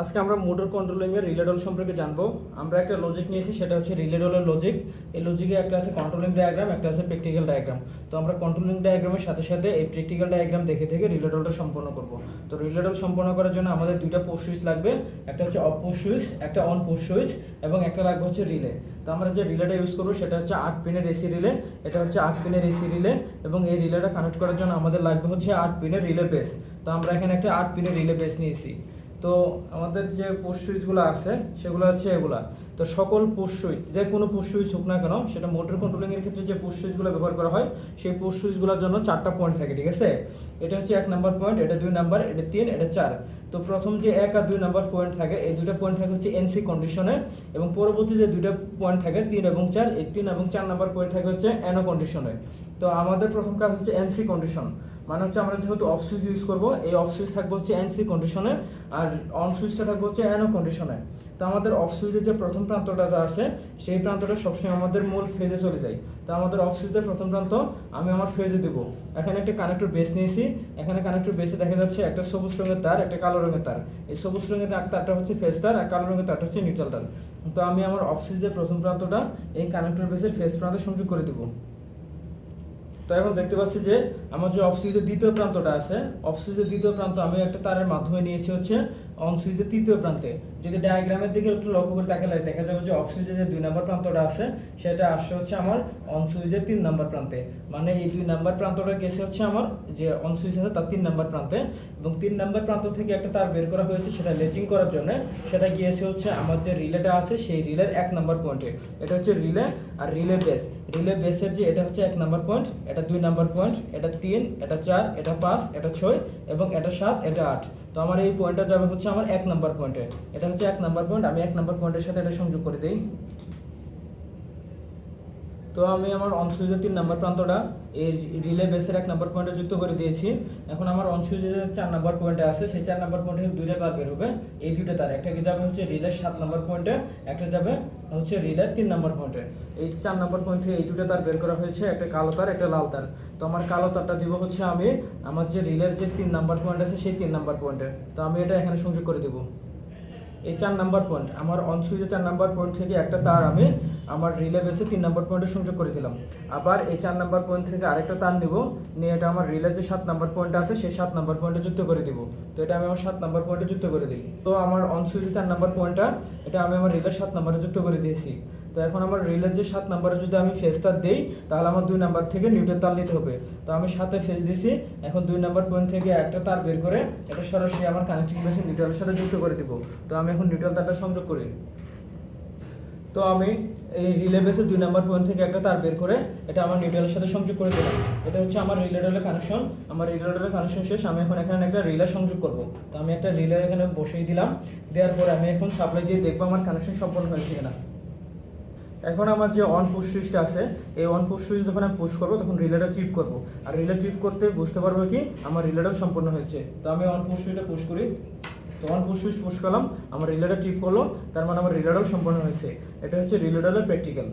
আজকে আমরা motor controlling এর রিলেডল সম্পর্কে জানব। আমরা একটা লজিক নিয়েছি, সেটা হচ্ছে রিলেডলের লজিক এই লজিকে একটা আছে কন্ট্রোলিং ডায়াগ্রাম একটা আছে প্র্যাকটিক্যাল ডায়াগ্রাম তো আমরা কন্ট্রোলিং ডায়াগ্রামের সাথে সাথে এই প্র্যাকটিক্যাল ডায়াগ্রাম দেখে থেকে রিলেডলটা সম্পন্ন করব। তো রিলেডল সম্পন্ন করার জন্য আমাদের দুইটা পোস্ট সুইচ লাগবে, একটা হচ্ছে অফ পোস্ট সুইচ একটা অন পোস্ট সুইচ এবং একটা লাগবে হচ্ছে রিলে তো আমরা যে রিলেটা ইউজ করব, সেটা হচ্ছে আট পিনের এসি রিলে এটা হচ্ছে আট পিনের এসি রিলে এবং এই রিলেটা কানেক্ট করার জন্য আমাদের লাগবে হচ্ছে আট পিনের রিলে বেস তো আমরা এখানে একটা আট পিনের রিলে বেস নিয়েছি। তো আমাদের যে পোস্ট সুইচগুলো আছে, সেগুলো হচ্ছে এগুলা। তো সকল পোস্ট সুইচ যে কোনো পোস্ট সুইচ হোক না কেন, সেটা মোটর কন্ট্রোলিং এর ক্ষেত্রে যে পোস্ট সুইচগুলো ব্যবহার করা হয়, সেই পোস্ট সুইচগুলোর জন্য চারটা পয়েন্ট থাকে, ঠিক আছে? এটা হচ্ছে এক নাম্বার পয়েন্ট এটা দুই নাম্বার এটা তিন, এটা চার। তো প্রথম যে এক আর দুই নাম্বার পয়েন্ট থাকে, এই দুটো পয়েন্ট থাকে হচ্ছে এনসি কন্ডিশনে এবং পরবর্তী যে দুটো পয়েন্ট থাকে, তিন এবং চার, এই তিন এবং চার নাম্বার পয়েন্ট থাকে হচ্ছে এনো কন্ডিশনে তো আমাদের প্রথম কাজ হচ্ছে এনসি কন্ডিশন মানে হচ্ছে আমরা যেহেতু অফ সুইচ ইউজ করব, এই অফ সুইচ থাকবে হচ্ছে এনসি কন্ডিশনে আর অন সুইচটা থাকবে হচ্ছে এনো কন্ডিশনে তো আমাদের অফ সুইচের যে প্রথম প্রান্তটা যা আছে, সেই প্রান্তটা সবসময় আমাদের মূল ফেজে চলে যায়। তো আমাদের অফ সুইচের প্রথম প্রান্ত আমি আমার ফেজে দেবো। এখানে একটা কানেক্টর বেস নিয়েছি। এখানে কানেক্টর বেসে দেখা যাচ্ছে একটা সবুজ রঙের তার, একটা কালো রঙের তার। এই সবুজ রঙের তার- তারটা হচ্ছে ফেজ তার আর কালো রঙের তারটা হচ্ছে নিউট্রাল তার। তো আমি আমার অফ সুইচের প্রথম প্রান্তটা এই কানেক্টর বেসের ফেজ প্রান্তে সংযোগ করে দেবো। তো এখন দেখতে পাচ্ছি যে আমার যে অফ দ্বিতীয় প্রান্তটা আছে অফ দ্বিতীয় প্রান্ত আমি একটা তারের মাধ্যমে নিয়েছি হচ্ছে অন সুইচের তৃতীয় প্রান্তে। যদি ডায়াগ্রামের দিকে একটু লক্ষ্য করে তাকালে দেখা যাবে যে অফ যে দুই নম্বর প্রান্তটা আছে, সেটা আসছে হচ্ছে আমার অন সুইচের তিন নম্বর প্রান্তে। মানে এই দুই নম্বর প্রান্তটা গেছে হচ্ছে আমার যে অন সুইচ আছে তার তিন নম্বর প্রান্তে। এবং তিন নম্বর প্রান্ত থেকে একটা তার বের করা হয়েছে সেটা লেচিং করার জন্য। সেটা গিয়েছে হচ্ছে আমার যে রিলেটা আছে, সেই রিলের এক নম্বর পয়েন্টে এটা হচ্ছে রিলে আর রিলে বেস রিলে বেসের যে এটা হচ্ছে এক নম্বর পয়েন্ট এটা দুই নাম্বার পয়েন্ট এটা তিন, এটা চার, এটা পাঁচ, এটা ছয় এবং এটা সাত, এটা আট। তো আমার এই পয়েন্টটা যাবে হচ্ছে আমার এক নাম্বার পয়েন্টে এটা হচ্ছে এক নাম্বার পয়েন্ট আমি এক নাম্বার পয়েন্টের সাথে এটা সংযোগ করে দিই। তো আমি আমার অন তিন নাম্বার প্রান্তটা এই রিলে বেসের এক নাম্বার পয়েন্টে যুক্ত করে দিয়েছি। এখন আমার অন চার নাম্বার পয়েন্টে আছে, সেই চার নাম্বার পয়েন্টে দুইটা তার বের হবে। এই দুইটা তার, একটা কি যাবে হচ্ছে রিলের সাত নাম্বার পয়েন্টে একটা যাবে হচ্ছে রিলের তিন নাম্বার পয়েন্টে এই চার নাম্বার পয়েন্ট থেকে এই দুটো তার বের করা হয়েছে, একটা কালো তার, একটা লাল তার। তো আমার কালো তারটা দিব হচ্ছে আমি, আমার যে রিলের যে তিন নাম্বার পয়েন্ট আছে, সেই তিন নাম্বার পয়েন্টে তো আমি এটা এখানে সংযোগ করে দেবো। এই চার নাম্বার পয়েন্ট আমার অন সুইচে চার নাম্বার পয়েন্ট থেকে একটা তার আমি আমার রিলে বেসে তিন নাম্বার পয়েন্টে সংযোগ করে দিলাম। আবার এই চার নাম্বার পয়েন্ট থেকে আরেকটা তার নিব, নিয়ে এটা আমার রিলে যে সাত নাম্বার পয়েন্ট আছে, সেই সাত নাম্বার পয়েন্টে যুক্ত করে দিব। তো এটা আমি আমার সাত নাম্বার পয়েন্টে যুক্ত করে দিই। তো আমার অন সুইচে চার নাম্বার পয়েন্টটা এটা আমি আমার রিলের সাত নাম্বারে যুক্ত করে দিয়েছি। তো এখন আমার রিলের যে সাত নাম্বারে যদি আমি তার দিই, তাহলে আমার দুই নাম্বার থেকে নিউটের তার নিতে হবে। তো আমি সাথে ফেস দিছি, এখন দুই নাম্বার পয়েন্ট থেকে একটা তার বের করে, এটা সরাসরি আমার কানেক্টিং বেসে নিউট্রালের সাথে যুক্ত করে দিব। তো আমি এখন নিউট্রাল তারটা সংযোগ করি। তো আমি এই রিলে বেসে দুই নাম্বার পয়েন্ট থেকে একটা তার বের করে, এটা আমার নিউট্রালের সাথে সংযোগ করে দিলাম। এটা হচ্ছে আমার রিলে ডলের কানেকশন আমার রিলে ডলের কানেকশন শেষ, আমি এখন এখানে একটা রিলে সংযোগ করব। তো আমি একটা রিলে এখানে বসিয়ে দিলাম, দেওয়ার পরে আমি এখন সাপ্লাই দিয়ে দেখব আমার কানেকশন সম্পন্ন হয়েছে কিনা। এখন আমার যে অন পুশ সুইচটা আছে, এই অন পুশ সুইচ যখন আমি পুশ করব, তখন রিলেটা চিপ করব। আর রিলে চিপ করতে বুঝতে পারব কি, আমার রিলেটাও সম্পূর্ণ হয়েছে। তো আমি অন পুশ সুইচটা পুশ করি। তো অন পুশ সুইচ পুশ করলাম, আমার রিলেটা চিপ করল, তার মানে আমার রিলেটাও সম্পূর্ণ হয়েছে। এটা হচ্ছে রিলেটালের প্র্যাকটিক্যাল